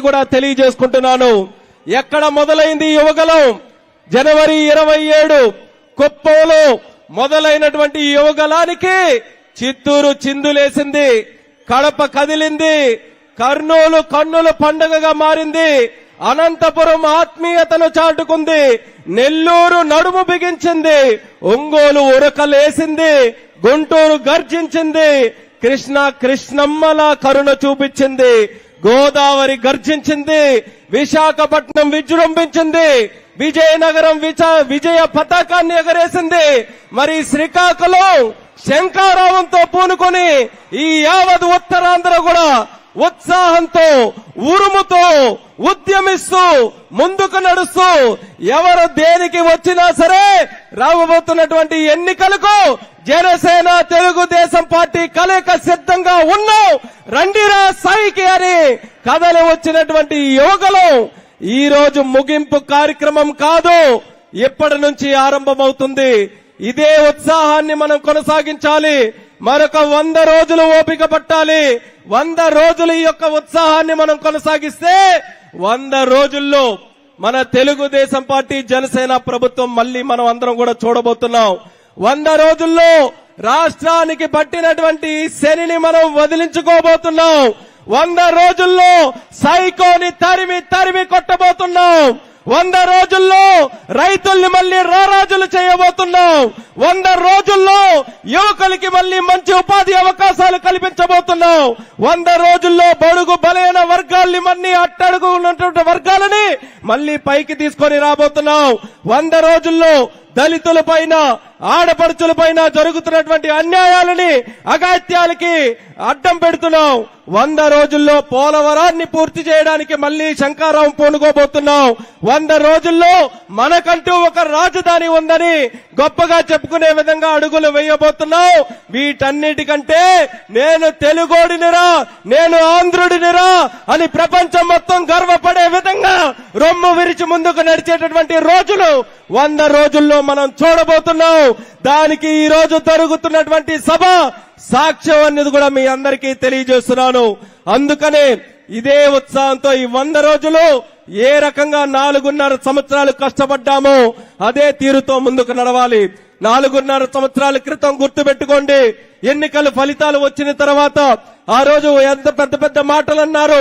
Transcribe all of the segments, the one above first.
కూడా తెలియజేసుకుంటున్నాను. ఎక్కడ మొదలైంది యువగలం? జనవరి ఇరవై ఏడు కుప్పంలో మొదలైనటువంటి యువగలానికి చిత్తూరు చిందులేసింది. కడప కదిలింది. కర్నూలు కన్నుల పండుగగా మారింది. అనంతపురం ఆత్మీయతను చాటుకుంది. నెల్లూరు నడుము బిగించింది. ఒంగోలు ఉరకలేసింది. గుంటూరు గర్జించింది. కృష్ణ కృష్ణమ్మల కరుణ చూపించింది. గోదావరి గర్జించింది విశాఖపట్నం విజృంభించింది విజయనగరం విచ విజయ పతాకాన్ని ఎగరేసింది. మరి శ్రీకాకుళం శంకారావంతో పూనుకొని ఈ యావత్ ఉత్తరాంధ్ర కూడా ఉత్సాహంతో ఉరుముతో ఉద్యమిస్తూ ముందుకు నడుస్తూ ఎవరు దేనికి వచ్చినా సరే రాబోతున్నటువంటి ఎన్నికలకు జనసేన తెలుగుదేశం పార్టీ కలయిక సిద్ధంగా ఉన్నాం. రండిరా సాయికి అని కథలు వచ్చినటువంటి యువకులు. ఈ రోజు ముగింపు కార్యక్రమం కాదు. ఇప్పటి నుంచి ఆరంభమవుతుంది. ఇదే ఉత్సాహాన్ని మనం కొనసాగించాలి. మరొక వంద రోజులు ఓపిక పట్టాలి. వంద రోజులు ఈ యొక్క ఉత్సాహాన్ని మనం కొనసాగిస్తే వంద రోజుల్లో మన తెలుగుదేశం పార్టీ జనసేన ప్రభుత్వం మళ్ళీ మనం అందరం కూడా చూడబోతున్నాం. వంద రోజుల్లో రాష్ట్రానికి పట్టినటువంటి శనిని మనం వదిలించుకోబోతున్నాం. వంద రోజుల్లో సైకోని తరిమి తరిమి కొట్టబోతున్నాం. వంద రోజుల్లో రైతుల్ని మళ్ళీ రారాజులు చేయబోతున్నాం. వంద రోజుల్లో యువకులకి మళ్ళీ మంచి ఉపాధి అవకాశాలు కల్పించబోతున్నాం. వంద రోజుల్లో బడుగు బలైన వర్గాల్ని మళ్ళీ అట్టడుగు ఉన్నటువంటి వర్గాలని మళ్ళీ పైకి తీసుకొని రాబోతున్నాం. వంద రోజుల్లో దళితుల పైన ఆడపడుచుల పైన జరుగుతున్నటువంటి అన్యాయాలని అగాత్యాలకి అడ్డం పెడుతున్నాం వంద రోజుల్లో పోలవరాన్ని పూర్తి చేయడానికి మళ్ళీ శంకారావు పూనుకోబోతున్నాం. వంద రోజుల్లో మనకంటూ ఒక రాజధాని ఉందని గొప్పగా చెప్పుకునే విధంగా అడుగులు వేయబోతున్నాం. వీటన్నిటికంటే నేను తెలుగోడినిరా నేను ఆంధ్రుడినిరా అని ప్రపంచం మొత్తం గర్వపడే విధంగా రొమ్ము విరిచి ముందుకు నడిచేటటువంటి రోజులు వంద రోజుల్లో మనం చూడబోతున్నాం. దానికి ఈ రోజు జరుగుతున్నటువంటి సభ సాక్ష్యం అనేది కూడా మీ అందరికీ తెలియజేస్తున్నాను. అందుకనే ఇదే ఉత్సాహంతో ఈ వంద రోజులు ఏ రకంగా నాలుగున్నర సంవత్సరాలు కష్టపడ్డామో అదే తీరుతో ముందుకు నడవాలి. నాలుగున్నర సంవత్సరాల క్రితం గుర్తు పెట్టుకోండి ఎన్నికల ఫలితాలు వచ్చిన తర్వాత ఆ రోజు ఎంత పెద్ద పెద్ద మాటలు అన్నారు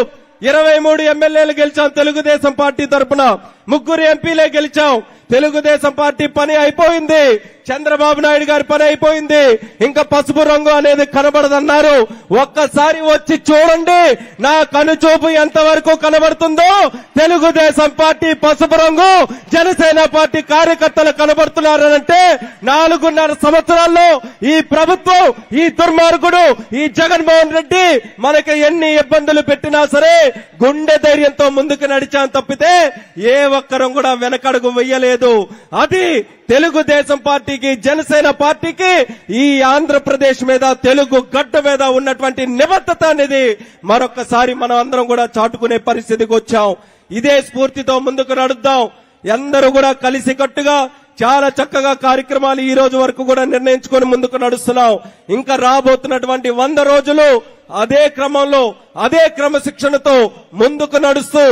ఇరవై మూడు ఎమ్మెల్యేలు గెలిచాం తెలుగుదేశం పార్టీ తరపున. ముగ్గురు ఎంపీలే గెలిచాం. తెలుగుదేశం పార్టీ పని అయిపోయింది. చంద్రబాబు నాయుడు గారి పని అయిపోయింది. ఇంకా పసుపు రంగు అనేది కనబడదన్నారు. ఒక్కసారి వచ్చి చూడండి. నా కనుచూపు ఎంతవరకు కనబడుతుందో. తెలుగుదేశం పార్టీ పసుపు రంగు జనసేన పార్టీ కార్యకర్తలు కనబడుతున్నారంటే నాలుగున్నర సంవత్సరాల్లో ఈ ప్రభుత్వం ఈ దుర్మార్గుడు ఈ జగన్మోహన్ రెడ్డి మనకి ఎన్ని ఇబ్బందులు పెట్టినా సరే గుండె ధైర్యంతో ముందుకు నడిచాం తప్పితే ఏ ఒక్కరం కూడా వెనకడుగు వెయ్యలేదు. అది తెలుగుదేశం పార్టీకి జనసేన పార్టీకి ఈ ఆంధ్రప్రదేశ్ మీద తెలుగు గడ్డ మీద ఉన్నటువంటి నిబద్ధత అనేది మరొకసారి మనం అందరం కూడా చాటుకునే పరిస్థితికి వచ్చాం. ఇదే స్ఫూర్తితో ముందుకు నడుద్దాం. అందరూ కూడా కలిసికట్టుగా చాలా చక్కగా కార్యక్రమాలు ఈ రోజు వరకు కూడా నిర్ణయించుకొని ముందుకు నడుస్తున్నాం. ఇంకా రాబోతున్నటువంటి వంద రోజులు అదే క్రమంలో అదే క్రమశిక్షణతో ముందుకు నడుస్తూ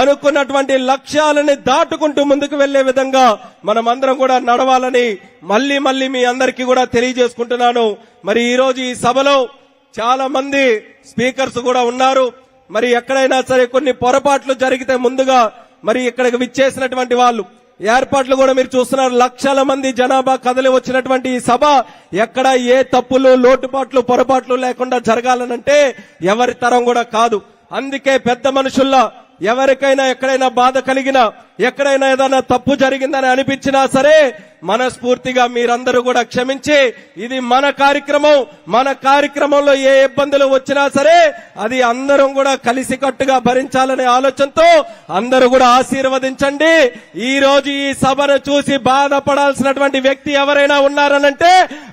అనుకున్నటువంటి లక్ష్యాలని దాటుకుంటూ ముందుకు వెళ్ళే విధంగా మనమందరం కూడా నడవాలని మళ్ళీ మళ్ళీ మీ అందరికీ కూడా తెలియజేసుకుంటున్నాను. మరి ఈ రోజు ఈ సభలో చాలా మంది స్పీకర్స్ కూడా ఉన్నారు. మరి ఎక్కడైనా సరే కొన్ని పొరపాట్లు జరిగితే ముందుగా మరి ఇక్కడికి విచ్చేసినటువంటి వాళ్ళు ఏర్పాట్లు కూడా మీరు చూస్తున్నారు. లక్షల మంది జనాభా కదలి వచ్చినటువంటి ఈ సభ ఎక్కడ ఏ తప్పులు లోటుపాట్లు పొరపాట్లు లేకుండా జరగాలనంటే ఎవరి తరం కూడా కాదు. అందుకే పెద్ద మనుషుల్లో ఎవరికైనా ఎక్కడైనా బాధ కలిగినా ఎక్కడైనా ఏదైనా తప్పు జరిగిందని అనిపించినా సరే మనస్ఫూర్తిగా మీరందరూ కూడా క్షమించి ఇది మన కార్యక్రమం మన కార్యక్రమంలో ఏ ఇబ్బందులు వచ్చినా సరే అది అందరం కూడా కలిసికట్టుగా భరించాలనే ఆలోచనతో అందరూ కూడా ఆశీర్వదించండి. ఈ రోజు ఈ సభను చూసి బాధపడాల్సినటువంటి వ్యక్తి ఎవరైనా ఉన్నారనంటే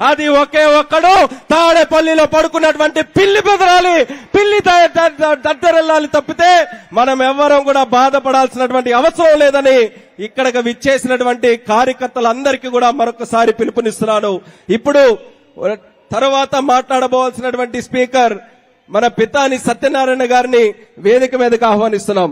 అది ఒకే ఒక్కడు తాడేపల్లిలో పడుకున్నటువంటి పిల్లి బెదరాలి. పిల్లి దద్దరెళ్ళాలి తప్పితే మనం ఎవ్వరం కూడా బాధపడాల్సినటువంటి అవసరం లేదు. లేదని ఇక్కడికి విచ్చేసినటువంటి కార్యకర్తలందరికీ కూడా మరొకసారి పిలుపునిస్తున్నాను. ఇప్పుడు తర్వాత మాట్లాడబోవాల్సినటువంటి స్పీకర్ మన పితాని సత్యనారాయణ గారిని వేదిక మీదకి ఆహ్వానిస్తున్నాం.